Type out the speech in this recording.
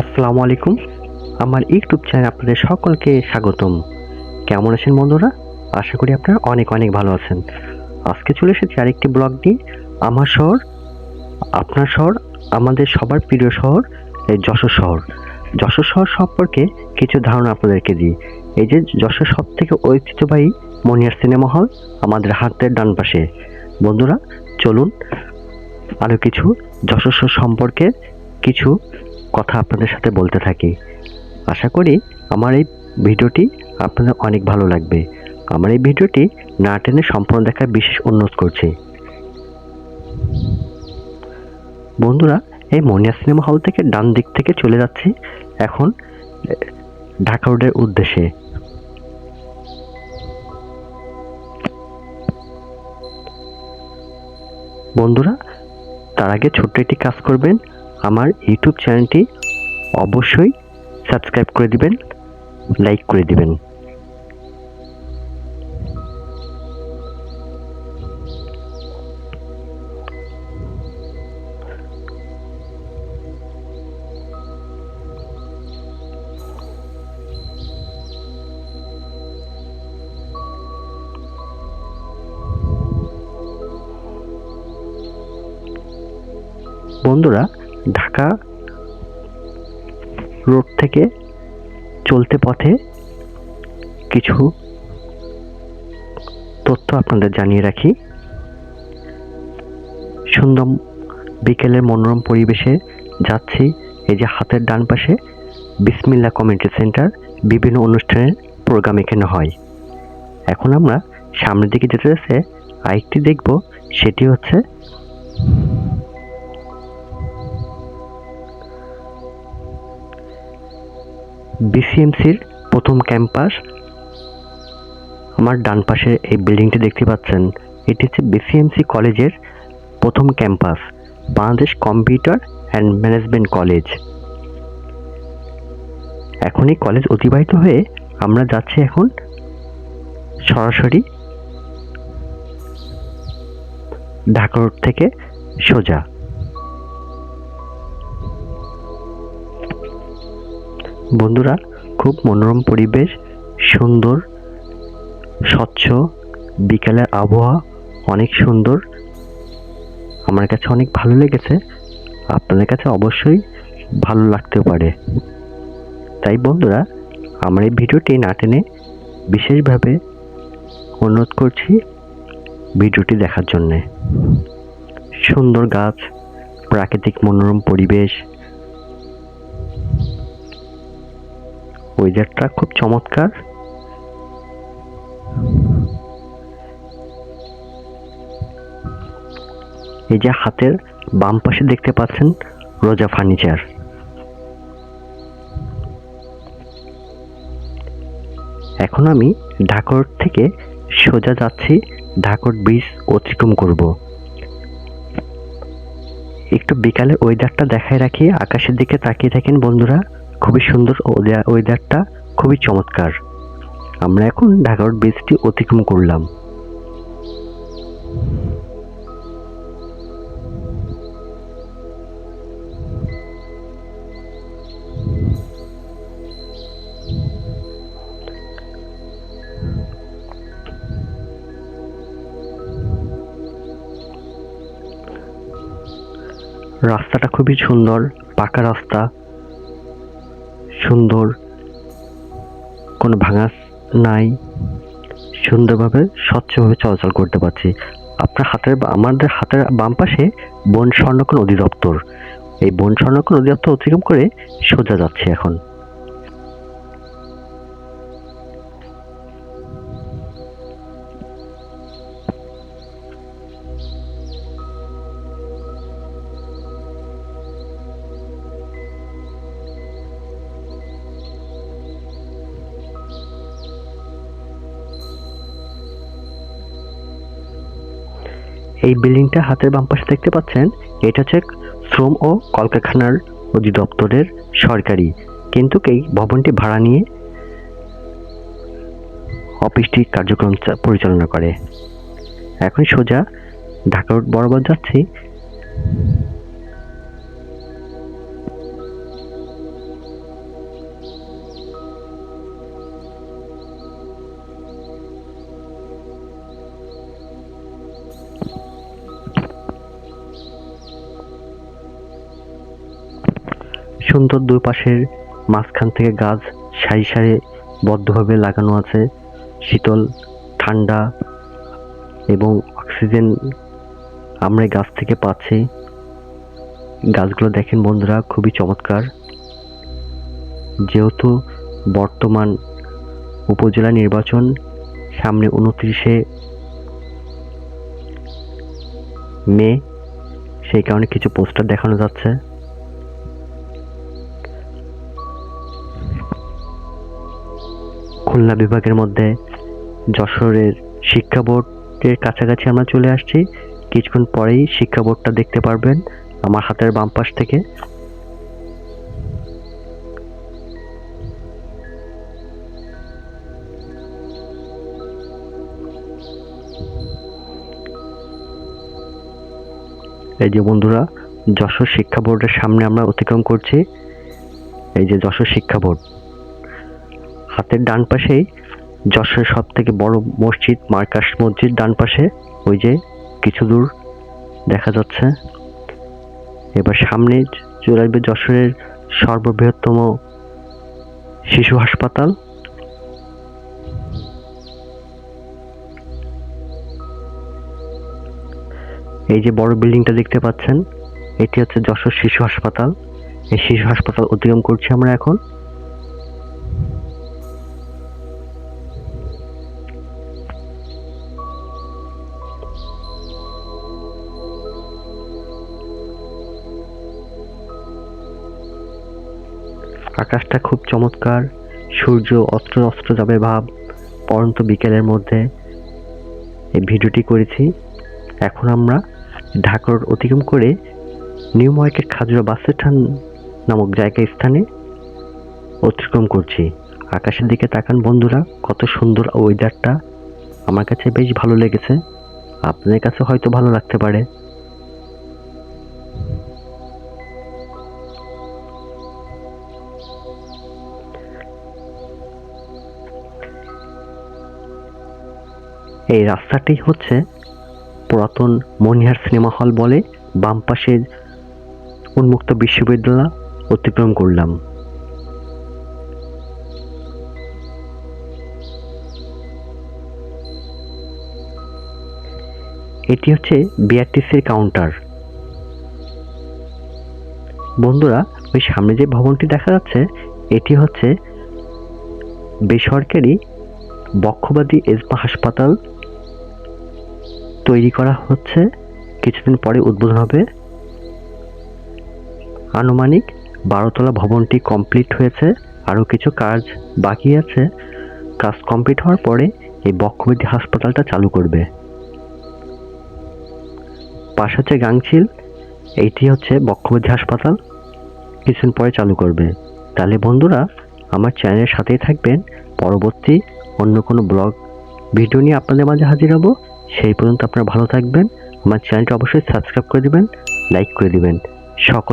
আসসালামু আলাইকুম। আমার ইউটিউব চ্যানেল আপনাদের সকলকে স্বাগতম। কেমন আছেন বন্ধুরা? আশা করি আপনারা অনেক অনেক ভালো আছেন। আজকে চলে এসেছি আরেকটি ব্লগ নিয়ে। আমার শহর, আপনার শহর, আমাদের সবার প্রিয় শহর, এই যশোর শহর। যশোর শহর সম্পর্কে কিছু ধারণা আপনাদেরকে দিই। এই যে যশোর সব থেকে ঐতিহ্যবাহী মনিয়ার সিনেমা হল আমাদের হাতের ডান পাশে। বন্ধুরা, চলুন আরও কিছু শহর সম্পর্কে কিছু কথা আপনাদের সাথে বলতে থাকি। আশা করি আমার এই ভিডিওটি আপনাদের অনেক ভালো লাগবে। আমার এই ভিডিওটি না টেনে সম্পূর্ণ দেখার বিশেষ অনুরোধ করছি। বন্ধুরা, এই মনিয়া সিনেমা হল থেকে ডান দিক থেকে চলে যাচ্ছি। এখন ঢাকা রোডের উদ্দেশ্যে। বন্ধুরা, তার আগে ছোট্ট একটি কাজ করবেন। আমার ইউটিউব চ্যানেলটি অবশ্যই সাবস্ক্রাইব করে দিবেন লাইক করে দিবেন। বন্ধুরা ঢাকা রোড থেকে চলতে পথে কিছু তথ্য আপনাদের জানিয়ে রাখি। সুন্দর বিকেলের মনোরম পরিবেশে যাচ্ছি। এই যে হাতের ডান পাশে বিসমিল্লা কমিউনিটি সেন্টার বিভিন্ন অনুষ্ঠানের প্রোগ্রাম এখানে হয়। এখন আমরা সামনের দিকে যেতে যেতে আরেকটি দেখব, সেটি হচ্ছে বিসিএমসির প্রথম ক্যাম্পাস। আমার ডান পাশে এই বিল্ডিংটি দেখতে পাচ্ছেন। এটি হচ্ছে বিসিএমসি কলেজের প্রথম campus, Bangladesh computer and management college. এখন এই কলেজ অতিবাহিত হয়ে আমরা যাচ্ছি এখন সরাসরি ঢাকা রোড থেকে সোজা। বন্ধুরা, খুব মনোরম পরিবেশ, সুন্দর, স্বচ্ছ, বিকেলের আবহাওয়া অনেক সুন্দর। আমার কাছে অনেক ভালো লেগেছে, আপনাদের কাছে অবশ্যই ভালো লাগতেও পারে। তাই বন্ধুরা, আমার এই ভিডিওটি না টেনে বিশেষভাবে অনুরোধ করছি ভিডিওটি দেখার জন্যে। সুন্দর গাছ, প্রাকৃতিক মনোরম পরিবেশ ওয়েদারটা খুব চমৎকার। এই যে হাতের বাম পাশে দেখতে পাচ্ছেন রোজা ফার্নিচার। এখন আমি ঢাকর থেকে সোজা যাচ্ছি, ঢাকর ব্রিজ অতিক্রম করব। একটু বিকালে ওয়েদারটা দেখায় রাখি, আকাশের দিকে তাকিয়ে থাকেন বন্ধুরা। খুবই সুন্দর ওয়েদারটা খুবই চমৎকার। আমরা এখন ঢাকা রোড ব্রিজটি অতিক্রম করলাম। রাস্তাটা খুবই সুন্দর, পাকা রাস্তা। সুন্দর। কোনো ভাঙা নাই। সুন্দরভাবে, স্বচ্ছভাবে চলাচল করতে পারছি। আপনার হাতের আমাদের হাতের বাম পাশে বন সংরক্ষণ অধিদপ্তর। এই বন সংরক্ষণ অধিদপ্তর অতিক্রম করে সোজা যাচ্ছে এখন। এই বিল্ডিংটা হাতের বাম পাশে দেখতে পাচ্ছেন, এটা হচ্ছে শ্রম ও কলকারখানার অধিদপ্তরের সরকারি। কিন্তু এই ভবনটি ভাড়া নিয়ে অফিসটি কার্যক্রম পরিচালনা করে। এখন সোজা ঢাকা রোড বরাবর যাচ্ছি। সুন্দর দুই পাশের মাঝখান থেকে গাছ সারি সারি বদ্ধভাবে লাগানো আছে। শীতল, ঠান্ডা এবং অক্সিজেন আমরা গাছ থেকে পাচ্ছি। গাছগুলো দেখেন বন্ধুরা, খুবই চমৎকার। যেহেতু বর্তমান উপজেলা নির্বাচন, সামনে উনত্রিশে মে, সেই কারণে কিছু পোস্টার দেখানো যাচ্ছে। খুলনা বিভাগের মধ্যে যশোরের শিক্ষা বোর্ডের কাছাকাছি আমরা চলে আসছি। কিছুক্ষণ পরেই শিক্ষা বোর্ডটা দেখতে পারবেন আমার হাতের বাম পাশ থেকে। এই যে বন্ধুরা, যশোর শিক্ষা বোর্ডের সামনে আমরা অতিক্রম করছি। এই যে যশোর শিক্ষা বোর্ড। হাতের ডান পাশেই যশোরের সব থেকে বড় মসজিদ, মার্কাস মসজিদ ডান পাশে। ওই যে কিছু দূর দেখা যাচ্ছে। এবার সামনে চলে আসবে যশোরের সর্ববৃহত্তম শিশু হাসপাতাল। এই যে বড় বিল্ডিংটা দেখতে পাচ্ছেন, এটি হচ্ছে যশোর শিশু হাসপাতাল। এই শিশু হাসপাতাল অতিক্রম করছি আমরা এখন। আকাশটা খুব চমৎকার। সূর্য অস্ত্র অস্ত্র যাবে ভাব। পরন্ত বিকেলের মধ্যে এই ভিডিওটি করেছি। এখন আমরা ঢাকা রোড অতিক্রম করে new market Khajura bus stand নামক জায়গা স্থানে অতিক্রম করছি। আকাশের দিকে তাকান বন্ধুরা, কত সুন্দর ওয়েদারটা আমার কাছে বেশ ভালো লেগেছে। আপনাদের কাছে হয়তো ভালো লাগতে পারে। এই রাস্তাটি হচ্ছে পুরাতন মনিহার সিনেমা হল বলে বাম পাশের উন্মুক্ত বিশ্ববিদ্যালয় অতিক্রম করলাম। এটি হচ্ছে বিআরটিসির কাউন্টার। বন্ধুরা, ওই সামনে যে ভবনটি দেখা যাচ্ছে, এটি হচ্ছে বেসরকারি বক্ষবাদী এজমা হাসপাতাল তৈরি করা হচ্ছে। কিছুদিন পরে উদ্বোধন হবে। আনুমানিক বারোতলা ভবনটি কমপ্লিট হয়েছে। আরও কিছু কাজ বাকি আছে। কাজ কমপ্লিট হওয়ার পরে এই বক্ষব্যাধি হাসপাতালটা চালু করবে। পাশে হচ্ছে গাংচিল এইটি হচ্ছে বক্ষব্যাধি হাসপাতাল। কিছুদিন পরে চালু করবে। তাহলে বন্ধুরা, আমার চ্যানেলের সাথেই থাকবেন। পরবর্তী অন্য কোনো ব্লগ, ভিডিও নিয়ে আপনাদের মাঝে হাজির হব। সেই পর্যন্ত আপনারা ভালো থাকবেন। আমার চ্যানেলটা অবশ্যই সাবস্ক্রাইব করে দিবেন, লাইক করে দিবেন। সকল